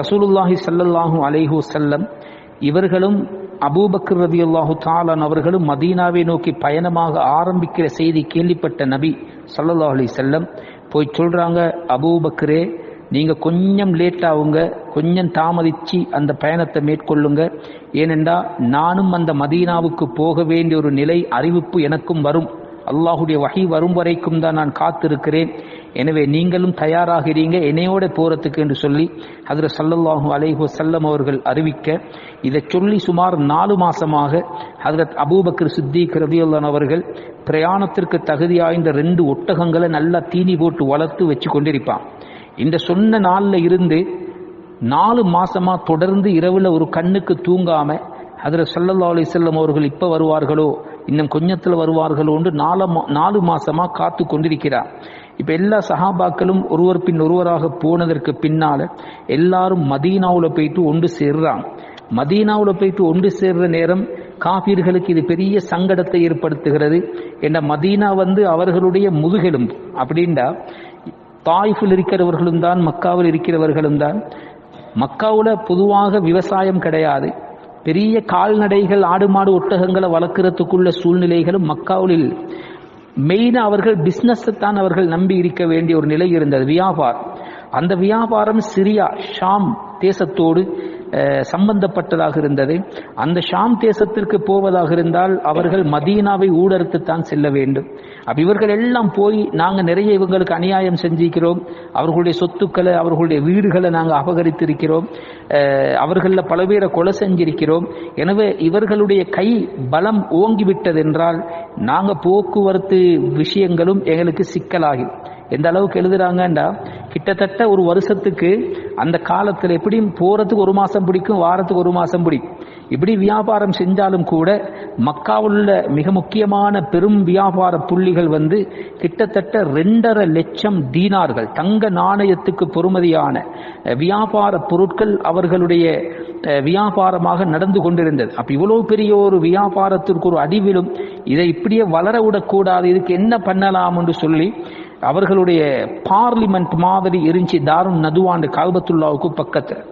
ரசூலுல்லாஹி ஸல்லல்லாஹு அலைஹூ செல்லம் இவர்களும் அபூபக்கர் ரதியல்லாஹு தாலான் அவர்களும் மதீனாவை நோக்கி பயணமாக ஆரம்பிக்கிற செய்தி கேள்விப்பட்ட நபி சல்லல்லாஹ் அலி செல்லம் போய் சொல்கிறாங்க அபூபக்கரே நீங்கள் கொஞ்சம் லேட் ஆகுங்க கொஞ்சம் தாமதித்து அந்த பயணத்தை மேற்கொள்ளுங்க. ஏனென்றா நானும் அந்த மதீனாவுக்கு போக வேண்டிய ஒரு நிலை அறிவிப்பு எனக்கும் வரும். அல்லாஹுடைய வகை வரும் வரைக்கும் தான் நான் காத்திருக்கிறேன். எனவே நீங்களும் தயாராகிறீங்க. என்னையோட போறதுக்கு என்று சொல்லி அதில் சல்லல்லாஹு அலைஹு வஸல்லம் அவர்கள் அறிவிக்க இதை சொல்லி சுமார் நாலு மாசமாக ஹதரத் அபூபக்கர் சித்திக் ரதியுல்லான் அவர்கள் பிரயாணத்திற்கு தகுதியாய்ந்த ரெண்டு ஒட்டகங்களை நல்லா தீனி போட்டு வளர்த்து வச்சு கொண்டிருப்பான். இந்த சொன்ன நாளில் இருந்து நாலு மாசமா தொடர்ந்து இரவுல ஒரு கண்ணுக்கு தூங்காம அதில் சல்லல்லா அலிசல்லம் அவர்கள் இப்போ வருவார்களோ இன்னும் கொஞ்சத்தில் வருவார்களோன்று நாலு மா- நாலு மாசமா காத்து கொண்டிருக்கிறார். இப்ப எல்லா சஹாபாக்களும் ஒருவர் பின் ஒருவராக போனதற்கு பின்னால எல்லாரும் மதீனாவுல போயிட்டு ஒன்று சேர்றாங்க. மதீனாவுல போயிட்டு ஒன்று சேர்ற நேரம் காபீர்களுக்கு இது பெரிய சங்கடத்தை ஏற்படுத்துகிறது. என்ற மதீனா வந்து அவர்களுடைய முதுகெலும்பு அப்படின்டா தாய்ஃபில் இருக்கிறவர்களும் தான் மக்காவில் இருக்கிறவர்களும் தான். மக்காவில் பொதுவாக விவசாயம் கிடையாது. பெரிய கால்நடைகள் ஆடு மாடு ஒட்டகங்களை வளர்க்கறதுக்குள்ள சூழ்நிலைகளும் மக்காவில் மெயினாக அவர்கள் பிசினஸ் தான் அவர்கள் நம்பி இருக்க வேண்டிய ஒரு நிலை இருந்தது. வியாபாரம். அந்த வியாபாரம் சிரியா ஷாம் தேசத்தோடு சம்பந்தப்பட்டதாக இருந்தது. அந்த ஷாம் தேசத்திற்கு போவதாக இருந்தால் அவர்கள் மதீனாவை ஊடறுத்துத்தான் செல்ல வேண்டும். அப்ப இவர்கள் எல்லாம் போய் நாங்கள் நிறைய இவங்களுக்கு அநியாயம் செஞ்சிருக்கிறோம். அவர்களுடைய சொத்துக்களை அவர்களுடைய வீடுகளை நாங்கள் அபகரித்திருக்கிறோம். அவர்களில் பல பேரை கொலை செஞ்சிருக்கிறோம். எனவே இவர்களுடைய கை பலம் ஓங்கிவிட்டது என்றால் போக்குவரத்து விஷயங்களும் எங்களுக்கு சிக்கலாகும் எந்த அளவுக்கு எழுதுறாங்கண்டா? கிட்டத்தட்ட ஒரு வருஷத்துக்கு அந்த காலத்தில் எப்படியும் போறதுக்கு ஒரு மாசம் பிடிக்கும் வாரத்துக்கு ஒரு மாசம் பிடிக்கும் இப்படி வியாபாரம் செஞ்சாலும் கூட மக்காவில் உள்ள மிக முக்கியமான பெரும் வியாபார புள்ளிகள் வந்து கிட்டத்தட்ட ரெண்டரை லட்சம் தீனார்கள். தங்க நாணயத்துக்கு பொறுமதியான வியாபார பொருட்கள் அவர்களுடைய வியாபாரமாக நடந்து கொண்டிருந்தது. அப்ப இவ்வளவு பெரிய ஒரு வியாபாரத்திற்கு ஒரு அடிவிலும் இதை இப்படியே வளர விடக்கூடாது இதுக்கு என்ன பண்ணலாம் என்று சொல்லி அவர்களுடைய பார்லிமெண்ட் மாதிரி இருந்துச்சு. தாருன் நதுவாண்டு கால்பத்துல்லாவுக்கு பக்கத்தில்.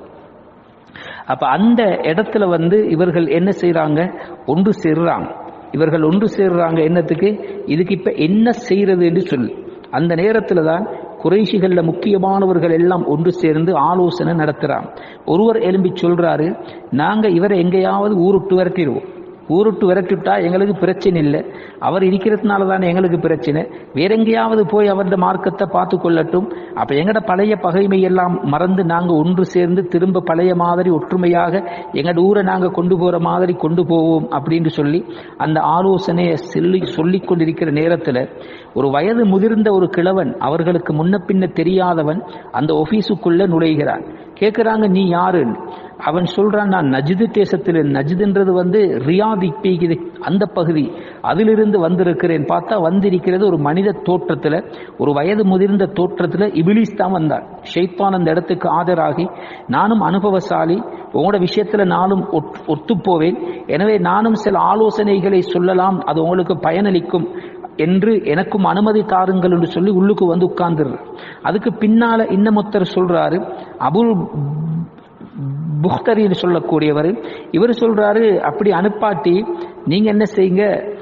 அப்ப அந்த இடத்துல வந்து இவர்கள் என்ன செய்கிறாங்க ஒன்று சேர்றாங்க. இவர்கள் ஒன்று சேர்றாங்க என்னத்துக்கு? இதுக்கு இப்ப என்ன செய்யறது என்று சொல்லி. அந்த நேரத்துல தான் குறைஷிகளில் முக்கியமானவர்கள் எல்லாம் ஒன்று சேர்ந்து ஆலோசனை நடத்துறாங்க. ஒருவர் எழும்பி சொல்றாரு நாங்க இவரை எங்கேயாவது ஊருட்டு விரட்டிடுவோம் ஊருட்டு விரட்டிவிட்டா எங்களுக்கு பிரச்சனை இல்லை. அவர் இருக்கிறதுனால தானே எங்களுக்கு பிரச்சனை. வேற எங்கேயாவது போய் அவரது மார்க்கத்தை பார்த்து கொள்ளட்டும். அப்ப எங்கட பழைய பகைமை எல்லாம் மறந்து நாங்கள் ஒன்று சேர்ந்து திரும்ப பழைய மாதிரி ஒற்றுமையாக எங்கட ஊரை நாங்கள் கொண்டு போற மாதிரி கொண்டு போவோம் அப்படின்னு சொல்லி அந்த ஆலோசனையை சொல்லி சொல்லி கொண்டிருக்கிற நேரத்துல ஒரு வயது முதிர்ந்த ஒரு கிழவன் அவர்களுக்கு முன்ன பின்ன தெரியாதவன் அந்த ஆபீஸுக்குள்ள நுழைகிறான் கேட்குறாங்க நீ யாருன்னு? அவன் சொல்றான் நான் நஜிது தேசத்தில் நஜிதுன்றது வந்து ரியாதி இப்பீகுது அந்த பகுதி. அதிலிருந்து வந்திருக்கிறேன். பார்த்தா வந்திருக்கிறது ஒரு மனித தோற்றத்தில் ஒரு வயது முதிர்ந்த தோற்றத்தில் இபிலிஸ் தான் வந்தார். ஷைத்தான் அந்த இடத்துக்கு ஆஜராகி நானும் அனுபவசாலி உங்களோட விஷயத்தில் நானும் ஒத்- ஒத்துப்போவேன். எனவே நானும் சில ஆலோசனைகளை சொல்லலாம் அது உங்களுக்கு பயனளிக்கும். என்று எனக்கும் அனுமதி தாருங்கள் என்று சொல்லி உள்ளுக்கு வந்து உட்கார்ந்துரு. அதுக்கு பின்னால இன்னமொத்தர் சொல்றாரு அபுல் புக்தரின்னு சொல்லக்கூடியவர். இவர் சொல்றாரு அப்படி அனுப்பாட்டி நீங்க என்ன செய்யுங்க?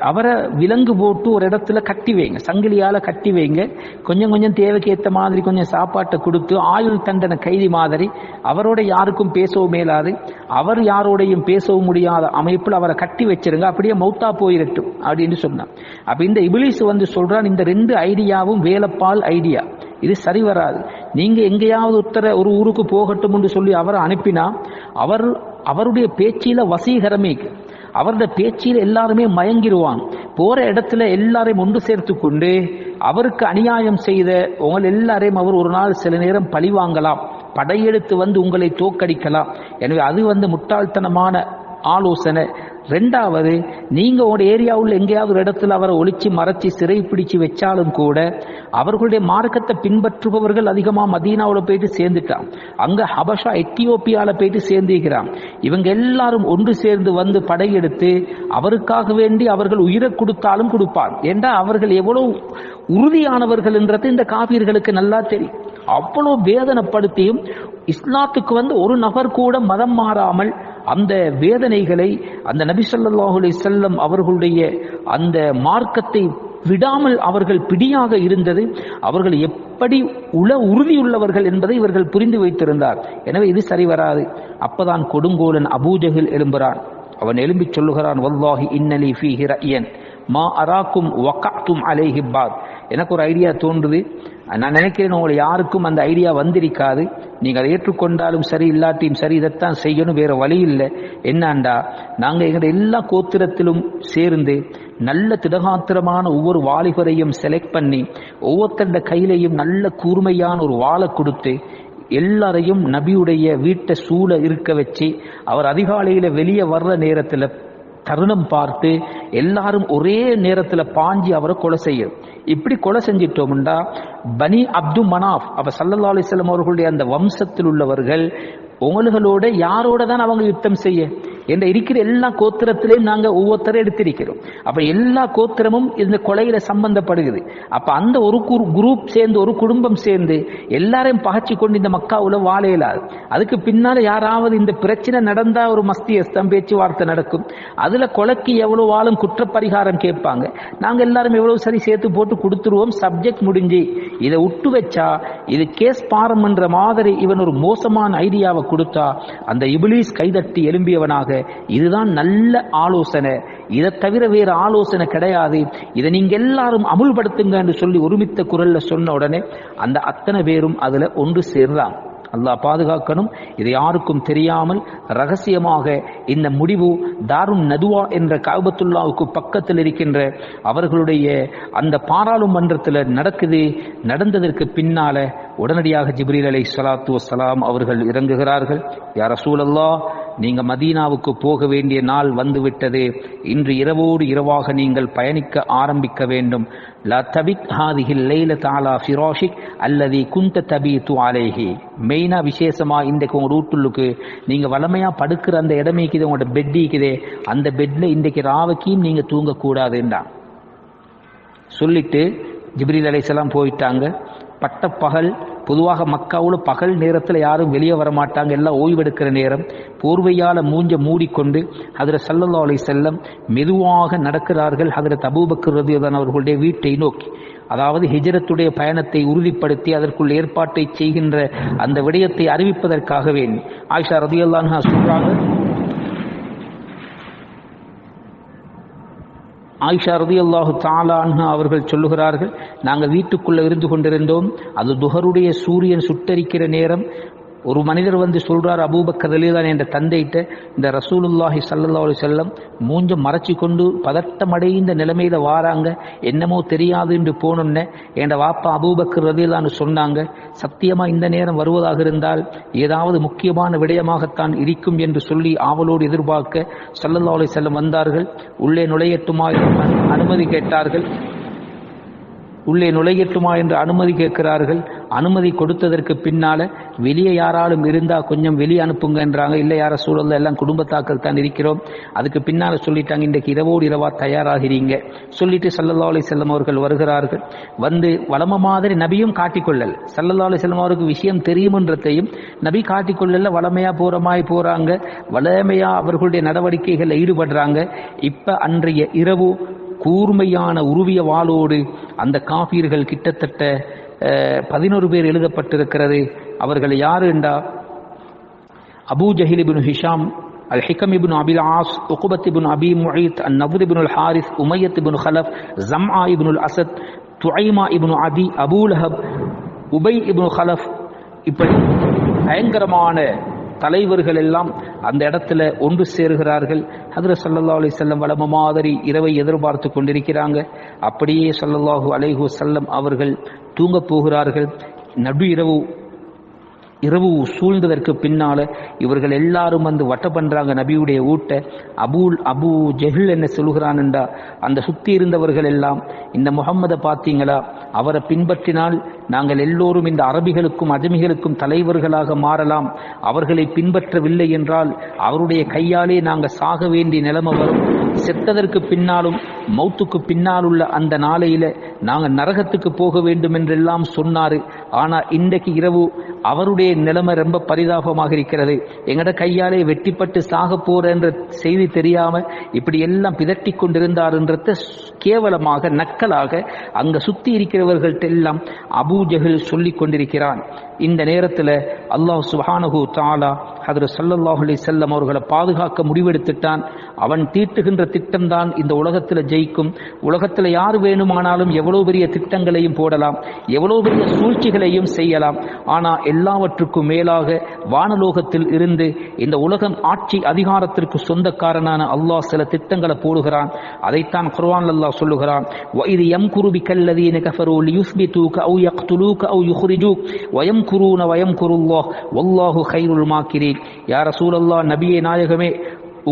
அவரை விலங்கு போட்டு ஒரு இடத்துல கட்டி வைங்க. சங்கிலியால கட்டி வைங்க. கொஞ்சம் கொஞ்சம் தேவைக்கேற்ற மாதிரி கொஞ்சம் சாப்பாட்டை கொடுத்து ஆயுள் தண்டனை கைதி மாதிரி அவரோட யாருக்கும் பேசவும் மேலாது. அவர் யாரோடையும் பேசவும் முடியாத அமைப்பில் அவரை கட்டி வச்சிருங்க. அப்படியே மௌத்தா போயிரட்டும் அப்படின்னு சொன்னான். அப்ப இந்த இபிலிஸ் வந்து சொல்றான் இந்த ரெண்டு ஐடியாவும் வேலப்பால் ஐடியா. இது சரி வராது. நீங்க எங்கேயாவது ஒருத்தர ஒரு ஊருக்கு போகட்டும் என்று சொல்லி அவரை அனுப்பினா அவர் அவருடைய பேச்சில வசீகரமே அவரது பேச்சில் எல்லாருமே மயங்கிடுவான் போற இடத்துல எல்லாரையும் ஒன்று சேர்த்து கொண்டு அவருக்கு அநியாயம் செய்த உங்கள் எல்லாரையும் அவர் ஒரு நாள் சில நேரம் பழி வாங்கலாம். படையெடுத்து வந்து உங்களை தோக்கடிக்கலாம் எனவே அது வந்து முட்டாள்தனமான ஆலோசனை. ரெண்டாவது நீங்க ஒரு ஏரியாவில் எங்கேயாவது ஒரு இடத்துல அவரை ஒழிச்சு மறைச்சு சிறை பிடிச்சு வச்சாலும் கூட அவர்களுடைய மார்க்கத்தை பின்பற்றுபவர்கள் அதிகமாக மதீனாவில் போயிட்டு சேர்ந்துட்டான். அங்க ஹபஷா எத்தியோப்பியாவில் போயிட்டு சேர்ந்துக்கிறான் இவங்க எல்லாரும் ஒன்று சேர்ந்து வந்து படையெடுத்து அவருக்காக வேண்டி அவர்கள் உயிரை கொடுத்தாலும் கொடுப்பார் ஏண்டா அவர்கள் எவ்வளவு உறுதியானவர்கள் என்றது இந்த காவியர்களுக்கு நல்லா தெரியும். அவ்வளோ வேதனைப்படுத்தியும் இஸ்லாத்துக்கு வந்து ஒரு நபர் கூட மதம் மாறாமல் அந்த வேதனைகளை அந்த நபி ஸல்லல்லாஹு அலைஹி அவர்களுடைய அந்த மார்க்கத்தை விடாமல் அவர்கள் பிடியாக இருந்தது. அவர்கள் எப்படி உள உறுதியுள்ளவர்கள் என்பதை இவர்கள் புரிந்து வைத்திருந்தார். எனவே இது சரி வராது. அப்பதான் கொடுங்கோலன் அபூஜகில் எழும்புறான். அவன் எழும்பிச் சொல்லுகிறான் வல்லாஹி இன்னலி ஃபீஹி ரயன் மா அராக்கும் வகாத்தும் அலைஹி எனக்கு ஒரு ஐடியா தோன்றுது. நான் நினைக்கிறேன் உங்களை யாருக்கும் அந்த ஐடியா வந்திருக்காது. நீங்கள் அதை ஏற்றுக்கொண்டாலும் சரி இல்லாட்டியும் சரி இதைத்தான் செய்யணும் வேற வழி இல்லை. என்னாண்டா? நாங்கள் எங்களுடைய எல்லா கோத்திரத்திலும் சேர்ந்து நல்ல திடகாத்திரமான ஒவ்வொரு வாலிபரையும் செலக்ட் பண்ணி ஒவ்வொருத்தண்ட கையிலையும் நல்ல கூர்மையான ஒரு வாழை கொடுத்து எல்லாரையும் நபியுடைய வீட்டை சூழ இருக்க வச்சு அவர் அதிகாலையில வெளியே வர்ற நேரத்துல தருணம் பார்த்து எல்லாரும் ஒரே நேரத்துல பாஞ்சி அவரை கொலை செய்யும் இப்படி கொலை செஞ்சிட்டோம்டா பனி அப்து மனாஃப் அப்ப சல்லா அலிஸ்லாம் அவர்களுடைய அந்த வம்சத்தில் உள்ளவர்கள் உங்களுகளோட யாரோட தான் அவங்க யுத்தம் செய்ய? என்ற இருக்கிற எல்லா கோத்திரத்திலையும் நாங்கள் ஒவ்வொருத்தரும் எடுத்திருக்கிறோம். அப்போ எல்லா கோத்திரமும் இந்த கொலையில சம்பந்தப்படுகிறது. அப்போ அந்த ஒரு குரூப் சேர்ந்து ஒரு குடும்பம் சேர்ந்து எல்லாரையும் பகச்சு கொண்டு இந்த மக்காவுல வாழ இயலாது அதுக்கு பின்னால் யாராவது இந்த பிரச்சனை நடந்தால் ஒரு மஸ்தியஸ்தம் பேச்சுவார்த்தை நடக்கும். அதில் கொலைக்கு எவ்வளோ ஆளும் குற்றப்பரிகாரம் கேட்பாங்க. நாங்கள் எல்லாரும் எவ்வளோ சரி சேர்த்து போட்டு கொடுத்துருவோம் சப்ஜெக்ட் முடிஞ்சு. இதை விட்டு வச்சா இது கேஸ் பாரம்ன்ற மாதிரி இவன் ஒரு மோசமான ஐடியாவை கொடுத்தா அந்த இபிலிஸ் கைதட்டி எழும்பியவனாக இதுதான் நல்ல ஆலோசனை. இதை தவிர வேற ஆலோசனை கிடையாது. இதை நீங்க எல்லாரும் அமுல்படுத்துங்க என்று சொல்லி ஒருமித்த குரல்ல சொன்ன உடனே அந்த அத்தனை பேரும் அதுல ஒன்று சேர்ந்தான் அல்லாஹ் பாதுகாக்கணும். இது யாருக்கும் தெரியாமல் ரகசியமாக இந்த முடிவு தாருன் நதுவா என்ற காபத்துல்லாவுக்கு பக்கத்தில் இருக்கின்ற அவர்களுடைய அந்த பாராளுமன்றத்தில் நடக்குது. நடந்ததற்கு பின்னால உடனடியாக ஜிப்ரீல் அலை சலாத்து வசலாம் அவர்கள் இறங்குகிறார்கள். யார் சூழல்லா நீங்க மதீனாவுக்கு போக வேண்டிய நாள் வந்துவிட்டது. இன்று இரவோடு இரவாக நீங்கள் பயணிக்க ஆரம்பிக்க வேண்டும். ல தபிக் ஹாதிஹில் லைல தாலா ஃபிரோஷிக் அல்லது குந்த தபீத்து அலேஹி. மெயினா விசேஷமா இன்றைக்கு உங்க ரூட்டுள்ளுக்கு நீங்க வளமையா படுக்கிற அந்த இடமே இருக்குது உங்களோட பெட் இருக்குதே அந்த பெட்ல இன்றைக்கு ராவக்கியும் நீங்க தூங்கக்கூடாதுன்றான் சொல்லிட்டு ஜிப்ரீல் அலைசலாம் போயிட்டாங்க. பட்டப்பகல் பொதுவாக மக்காவில் பகல் நேரத்தில் யாரும் வெளியே வர மாட்டாங்க எல்லாம் ஓய்வெடுக்கிற நேரம். போர்வையால் மூஞ்ச மூடிக்கொண்டு அதில் சல்லல்லா அலை செல்லம் மெதுவாக நடக்கிறார்கள். அதில் தபூபக்கர் ரதியதான் அவர்களுடைய வீட்டை நோக்கி. அதாவது ஹிஜரத்துடைய பயணத்தை உறுதிப்படுத்தி அதற்குள் ஏற்பாட்டை செய்கின்ற அந்த விடயத்தை அறிவிப்பதற்காகவே. ஆயிஷா ரதியல்லான் சொல்றாங்க ஆயிஷா ரதி அல்லாஹு தாலான்ஹா அவர்கள் சொல்லுகிறார்கள் நாங்கள் வீட்டுக்குள்ளே இருந்து கொண்டிருந்தோம். அது துஹருடைய சூரியன் சுட்டரிக்கிற நேரம். ஒரு மனிதர் வந்து சொல்றார் அபூபக்கர் அலிதான் என்ற தந்தையிட்ட இந்த ரசூலுல்லாஹி சல்லா அலி செல்லம் மூஞ்ச மறைச்சி கொண்டு பதட்டமடைந்த நிலைமையில வாராங்க. என்னமோ தெரியாது என்று போனோன்னே என் வாப்பா அபூபக்கர் ரதிலான்னு சொன்னாங்க. சத்தியமா இந்த நேரம் வருவதாக இருந்தால் ஏதாவது முக்கியமான விடயமாகத்தான் இருக்கும் என்று சொல்லி ஆவலோடு எதிர்பார்க்க சல்லல்லா அலி செல்லம் வந்தார்கள். உள்ளே நுழையட்டுமா அனுமதி கேட்டார்கள். உள்ளே நுழையட்டுமா என்று அனுமதி கேட்கிறார்கள். அனுமதி கொடுத்ததற்கு பின்னால வெளியே யாராலும் இருந்தா கொஞ்சம் வெளியே அனுப்புங்கன்றாங்க இல்லை யார சூழல்ல எல்லாம் குடும்பத்தாக்கள் தான் இருக்கிறோம். அதுக்கு பின்னால சொல்லிட்டாங்க இன்றைக்கு இரவோடு இரவா தயாராகிறீங்க. சொல்லிட்டு சல்லல்லா அலி செல்லம் அவர்கள் வருகிறார்கள். வந்து வளம மாதிரி நபியும் காட்டிக்கொள்ளல். சல்லல்லா அலி செல்லம் அவருக்கு விஷயம் தெரியுமன்றத்தையும் நபி காட்டிக்கொள்ளல வளமையா போறமாய் போறாங்க. வளமையா அவர்களுடைய நடவடிக்கைகளில் ஈடுபடுறாங்க. இப்ப அன்றைய இரவு கூர்மையான உருவிய வாளோடு அந்த காபீர்கள் கிட்டத்தட்ட பதினோரு பேர் எழுதப்பட்டிருக்கிறது. அவர்கள் யாரு என்றா? Abu Jahl bin Hisham al Hakam ibn Abil As Uqbah ibn Abi Muayt an Nadr ibn Harith Umayyah ibn Khalaf Zam'a ibn Asad Tu'ayma ibn அதி அபூலஹப் உபை இபின் ஹலப். இப்படி பயங்கரமான தலைவர்கள் எல்லாம் அந்த இடத்துல ஒன்று சேருகிறார்கள். அதில் சல்லல்லா அலி செல்லம் வளம மாதிரி இரவை எதிர்பார்த்து கொண்டிருக்கிறாங்க. அப்படியே சல்லல்லாஹு அலைஹு செல்லம் அவர்கள் தூங்கப் போகிறார்கள். நடு இரவு இரவு சூழ்ந்ததற்கு பின்னால இவர்கள் எல்லாரும் வந்து வட்ட பண்றாங்க நபியுடைய ஊட்ட. அபூல் அபு ஜெஹில் என்ன சொல்கிறான் என்றா அந்த சுத்தி இருந்தவர்கள் எல்லாம் இந்த முகம்மதை பார்த்தீங்களா? அவரை பின்பற்றினால் நாங்கள் எல்லோரும் இந்த அரபிகளுக்கும் அஜமிகளுக்கும் தலைவர்களாக மாறலாம். அவர்களை பின்பற்றவில்லை என்றால் அவருடைய கையாலே நாங்கள் சாக வேண்டிய நிலைமை வரும். செத்ததற்கு பின்னாலும் மௌத்துக்கு பின்னால் உள்ள அந்த நாளையில நாங்கள் நரகத்துக்கு போக வேண்டும் என்றெல்லாம் சொன்னாரு. ஆனால் இன்றைக்கு இரவு அவருடைய நிலைமை ரொம்ப பரிதாபமாக இருக்கிறது. எங்கட கையாலே வெட்டிப்பட்டு சாக போற என்ற செய்தி தெரியாம இப்படி எல்லாம் பிதட்டி கொண்டிருந்தாருன்றத கேவலமாக நக்கலாக அங்க சுத்தி இருக்கிறவர்கள்ட்ட எல்லாம் அபூஜஹில் சொல்லிக் கொண்டிருக்கிறான். இந்த நேரத்துல அல்லாஹ் சுஹானகு தாலா ஹதரத் ஸல்லல்லாஹு செல்லம் அவர்களை பாதுகாக்க முடிவெடுத்துட்டான். அவன் தீட்டுகின்ற திட்டம்தான் இந்த உலகத்தில் ஜெயிக்கும். உலகத்துல யார் வேணுமானாலும் எவ்வளவு பெரிய திட்டங்களையும் போடலாம். எவ்வளவு பெரிய அமல்களையும் செய்யலாம். ஆனால் எல்லாவற்றுக்கும் மேலாக வானலோகத்தில் இருந்து இந்த உலகம் ஆட்சி அதிகாரத்திற்கு சொந்தக்காரனான அல்லாஹ் சில திட்டங்களை போடுகிறான். அதைத்தான் குர்வான் அல்லாஹ் சொல்லுகிறான். இது எம் குருபி கல்லதி நகஃபரோல் யூஸ்பி தூக் அவு யக் துலூக் அவு யுஹ்ரிஜூக். வயம் குருன வயம் குருல்லோ வல்லாஹு ஹைருல் மாக்கிறீன் யார சூழல்லா நபியே நாயகமே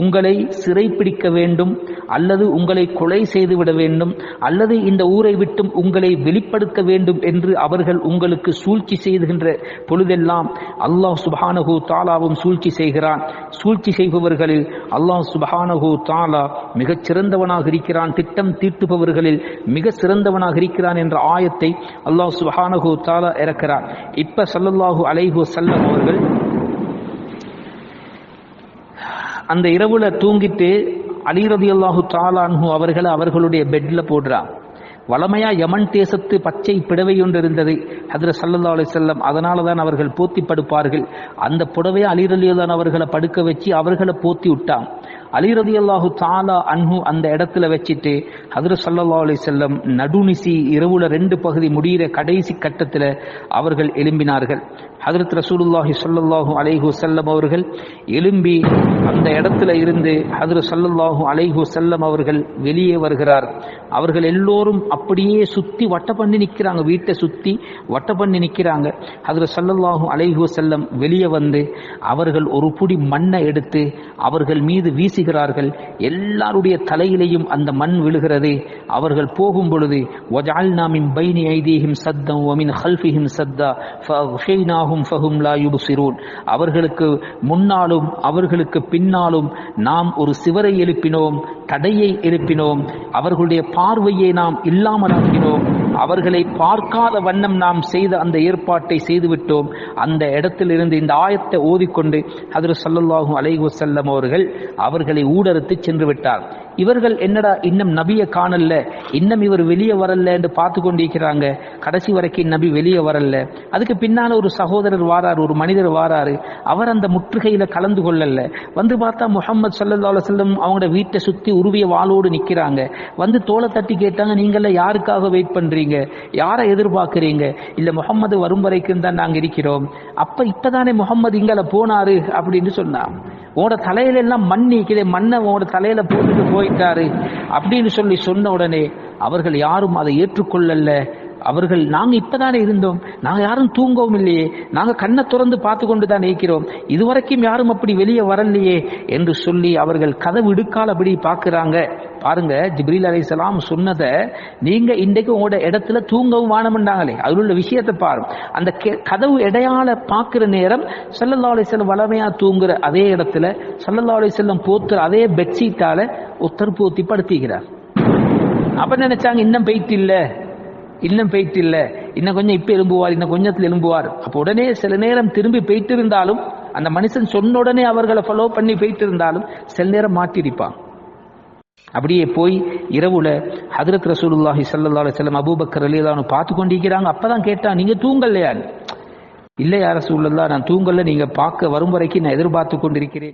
உங்களை சிறைப்பிடிக்க வேண்டும் அல்லது உங்களை கொலை செய்துவிட வேண்டும் அல்லது இந்த ஊரை விட்டும் உங்களை வெளிப்படுத்த வேண்டும் என்று அவர்கள் உங்களுக்கு சூழ்ச்சி செய்துகின்ற பொழுதெல்லாம் அல்லாஹ் சுபானகு தாலாவும் சூழ்ச்சி செய்கிறான். சூழ்ச்சி செய்பவர்களில் அல்லாஹ் சுபானகு தாலா மிகச் சிறந்தவனாக இருக்கிறான். திட்டம் தீட்டுபவர்களில் மிக சிறந்தவனாக இருக்கிறான் என்ற ஆயத்தை அல்லாஹ் சுபானகு தாலா இறக்கிறான். இப்ப சல்லல்லாஹு அலைஹு சல்லம் அவர்கள் அந்த இரவுல தூங்கிட்டு அலி ரதியல்லாஹு தாலான்ஹு அவர்களை அவர்களுடைய பெட்ல போடுறான் வளமையா யமன் தேசத்து பச்சை பிடவை ஒன்று இருந்தது. ஹதரத் சல்லா அலி செல்லம் அதனால தான் அவர்கள் போத்தி படுப்பார்கள் அந்த புடவையை அலி அவர்களை படுக்க வச்சு அவர்களை போத்தி விட்டான். அலி ரதியல்லாஹு தாலா அன்ஹு அந்த இடத்துல வச்சுட்டு ஹதரத் சல்லா அலி செல்லம் நடுநிசி இரவுல ரெண்டு பகுதி முடிகிற கடைசி கட்டத்தில் அவர்கள் எழும்பினார்கள். ஹதரத் ரசூலுல்லாஹி ஸல்லல்லாஹு அலைஹு செல்லம் அவர்கள் எழும்பி அந்த இடத்துல இருந்து ஹதரத் ஸல்லல்லாஹு அலைஹு செல்லம் அவர்கள் வெளியே வருகிறார். அவர்கள் எல்லோரும் அப்படியே சுற்றி வட்ட பண்ணி நிற்கிறாங்க வீட்டை சுற்றி வட்ட பண்ணி நிற்கிறாங்க ஹதரத் ஸல்லல்லாஹு அலைஹு செல்லம் வெளியே வந்து அவர்கள் ஒரு புடி மண்ணை எடுத்து அவர்கள் மீது வீசி வீசுகிறார்கள் எல்லாருடைய தலையிலையும் அந்த மண் விழுகிறது. அவர்கள் போகும் பொழுது ஒஜால் நாமின் பைனி ஐதீஹிம் சத்தம் ஒமின் ஹல்ஃபிஹிம் சத்தா ஃபஹ்ஷைனாஹும் ஃபஹும் லா யுப்சிரூன். அவர்களுக்கு முன்னாலும் அவர்களுக்கு பின்னாலும் நாம் ஒரு சிவரை எழுப்பினோம் தடையை எழுப்பினோம் அவர்களுடைய பார்வையை நாம் இல்லாமல் ஆக்கினோம் அவர்களை பார்க்காத வண்ணம் நாம் செய்த அந்த ஏற்பாட்டை செய்துவிட்டோம். அந்த இடத்திலிருந்து இந்த ஆயத்தை ஓதிக்கொண்டு ஹதரத் ஸல்லல்லாஹு அலைஹு வஸல்லம் அவர்கள் அவர்களை ஊடறுத்து சென்று விட்டார். இவர்கள் என்னடா இன்னும் நபியை காணல? இன்னும் இவர் வெளியே வரல என்று பார்த்து கொண்டிருக்கிறாங்க கடைசி வரைக்கும் நபி வெளியே வரல. அதுக்கு பின்னால ஒரு சகோதரர் வாராரு ஒரு மனிதர் வாராரு. அவர் அந்த முற்றுகையில கலந்து கொள்ளல. வந்து பார்த்தா முகமது சல்லா செல்லம் அவங்களோட வீட்டை சுத்தி உருவிய வாளோடு நிக்கிறாங்க. வந்து தோலை தட்டி கேட்டாங்க நீங்கள யாருக்காக வெயிட் பண்றீங்க? யாரை எதிர்பார்க்குறீங்க? இல்ல முகம்மது வரும் வரைக்கும் தான் நாங்க இருக்கிறோம். அப்ப இப்பதானே முகம்மது இங்கல போனாரு அப்படின்னு சொன்னா உங்களோட தலையில எல்லாம் மண் நீக்குதே மண்ணை உங்களோட தலையில போட்டுட்டு போயிட்டாரு அப்படின்னு சொல்லி சொன்ன உடனே அவர்கள் யாரும் அதை ஏற்றுக்கொள்ளல. அவர்கள் நாங்கள் இப்பதானே இருந்தோம். நாங்கள் யாரும் தூங்கவும் இல்லையே. நாங்கள் கண்ணை திறந்து பார்த்து கொண்டு தான் இருக்கிறோம். இதுவரைக்கும் யாரும் அப்படி வெளியே வரலையே என்று சொல்லி அவர்கள் கதவு இடுக்கால் அப்படி பார்க்குறாங்க. பாருங்க ஜிப்ரீல் அலைஹிஸ்ஸலாம் சொன்னதை நீங்க இன்றைக்கு உங்களோட இடத்துல தூங்கவும் வானம்ண்டாங்களே அதில் உள்ள விஷயத்தை பாரு அந்த கெ- கதவு இடையால பார்க்குற நேரம் சல்லல்லா அலிஸ்லம் வளமையா தூங்குற அதே இடத்துல சல்லல்லா அலிஸ்லம் போத்துற அதே பெட்ஷீட்டால ஒத்தர் போத்தி படுத்திக்கிறார். அப்ப நினைச்சாங்க? இன்னும் பெய்த்து இல்லை. இன்னும் பெய்ட் இல்லை இன்னும் கொஞ்சம் இப்போ எலும்புவார் இன்னும் கொஞ்சத்தில் எலும்புவார் அப்போ உடனே சில நேரம் திரும்பி போயிட்டு இருந்தாலும் அந்த மனுஷன் சொன்ன உடனே அவர்களை ஃபாலோ பண்ணி போயிட்டு இருந்தாலும் சில நேரம் மாட்டிருப்பான் அப்படியே போய் இரவுல ஹதரத் ரசூலுல்லாஹி சல்லா செல்லம் அபூபக்கர் ரலியல்லாஹு பார்த்து கொண்டிருக்கிறாங்க. அப்பதான் கேட்டான் நீங்க தூங்கலையான்னு? இல்லை யார சூழல்லா நான் தூங்கல. நீங்க பார்க்க வரும் வரைக்கும் நான் எதிர்பார்த்து கொண்டிருக்கிறேன்.